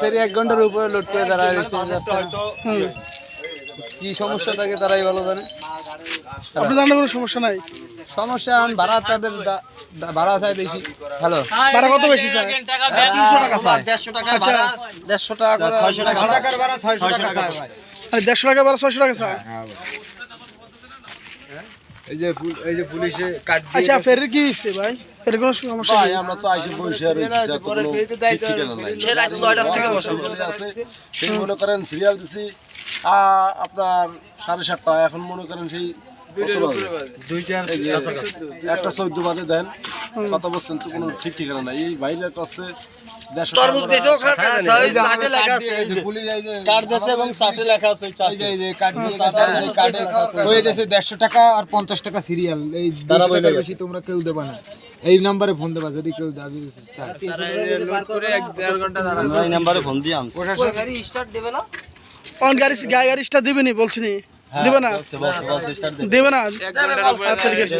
ফেরি এক ঘণ্টার উপরে লোড করে তারা যাচ্ছে কি সমস্যা থাকে তারাই ভালো জানে। কোনো সমস্যা নাই? সমস্যা এখন ভাড়া তাদের ভাড়া চাই বেশি। হ্যালো। ভাড়া কত বেশি স্যার তিনশো টাকা চাই। দেড়শো টাকা আচ্ছা। দেড়শো টাকা ছয়শো টাকা টাকার ভাড়া ছয়শো টাকা চাই। দেড়শো টাকা বারো ছয়শো টাকা স্যার এই যে এই যে পুলিশে কাট দিয়ে আচ্ছা ফেরির কি হচ্ছে ভাই? ফেরির কোনো সমস্যা ভাই আমরা তো আইসে বসে আর রয়েছি যার কোনো ঠিক ঠিকানা নাই। সে রাত নয়টার থেকে বসা আছে সেই মনে করেন সিরিয়াল দিছি আ, আপনার সাড়ে সাতটা এখন মনে করেন সেই একটা চোদ্দ বাজে দেন কত বলছেন তো কোনো ঠিক ঠিকানা নাই। এই বাইরে করছে কার্ড এবং লেখা আছে ওই দেশে দেড়শো টাকা আর পঞ্চাশ টাকা সিরিয়াল। এই বেশি তোমরা কেউ দেবা না। এই নাম্বারে ফোন দেবা যদি কেউ দাবি স্যার। এই নাম্বারে ফোন দিয়ে আনছি। অন গাড়ি গাড়ি গাড়ি স্টার দিবে নি? বলছি নি না দিবে। না। আচ্ছা ঠিক আছে।